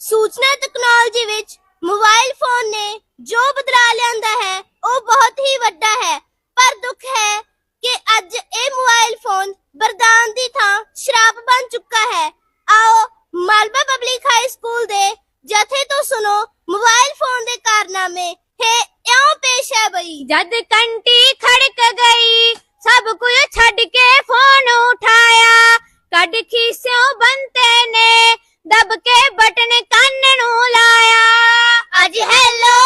ਸੂਚਨਾ ਤਕਨਾਲੋਜੀ ਵਿੱਚ mobile phone ਨੇ ਜੋ ਬਦਲਾ ਲਿਆਂਦਾ ਹੈ, ਉਹ ਬਹੁਤ ਹੀ ਵੱਡਾ ਹੈ। ਪਰ ਦੁੱਖ ਹੈ ਕਿ ਅੱਜ ਇਹ ਮੋਬਾਈਲ ਫੋਨ ਵਰਦਾਨ ਦੀ ਥਾਂ ਸ਼ਰਾਪ ਬਣ ਚੁੱਕਾ ਹੈ। ਆਓ, ਮਾਲਵਾ ਪਬਲਿਕ ਹਾਈ ਸਕੂਲ ਦੇ ਜਥੇ ਤੋਂ ਸੁਣੋ ਮੋਬਾਈਲ ਫੋਨ ਦੇ ਕਾਰਨਾਮੇ। ਹੈ, ਇਉਂ ਪੇਸ਼ ਹੈ ਬਈ। ਜਦ ਕੰਟੀ ਖੜਕ ਗਈ, ਸਭ ਕੁਝ ਛੱਡ ਕੇ ਫੋਨ ਉਠਾਇਆ। ਕੱਢ ਖੀਸਿਓਂ ਬੰਤੇ ਨੇ ਦਬ ਕੇ ਬਟਨ ਕੰਨ ਨੂੰ ਲਾਇਆ। ਅੱਜ ਹੈਲੋ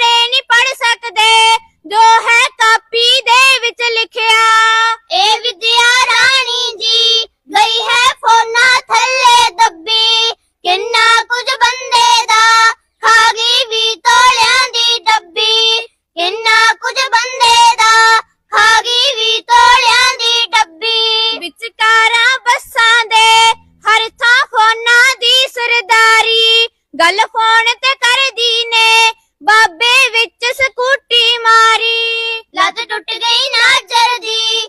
ਦਸ ਨਹੀਂ ਪੜ ਸਕਦੇ। ਜੋ ਹੈ ਕਾਪੀ ਦੇ ਵਿੱਚ ਲਿਖਿਆ। ਇਹ ਵਿਦਿਆ ਰਾਣੀ ਜੀ ਗਈ ਹੈ ਫੋਨਾ ਥੱਲੇ ਦੱਬੀ। ਕਿੰਨਾ ਕੁਝ ਬੰਦੇ ਦਾ ਖਾ ਗਈ ਵੀ ਤੋਲਿਆਂ ਦੀ ਡੱਬੀ। ਕਿੰਨਾ ਕੁਝ ਬੰਦੇ ਦਾ ਖਾ ਗਈ ਵੀ ਤੋਲਿਆਂ ਦੀ ਡੱਬੀ। ਵਿਚਕਾਰਾਂ ਬੱਸਾਂ ਦੇ ਹਰ ਥਾਂ ਫੋਨਾ ਦੀ ਸਰਦਾਰੀ। ਗੱਲ ਫੋਨ ਤੇ ਕਰਦੀ ਨੇ। ਬਾਬੇ ਵਿੱਚ ਸਕੂਟੀ ਮਾਰੀ। ਲੱਤ ਟੁੱਟ ਗਈ ਨਾ ਦੀ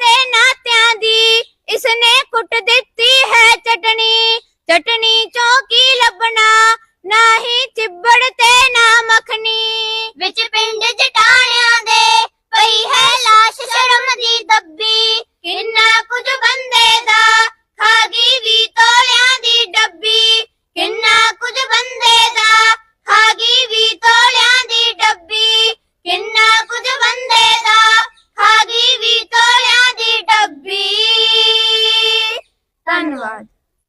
ਰਿਸ਼ਤੇ ਤੇ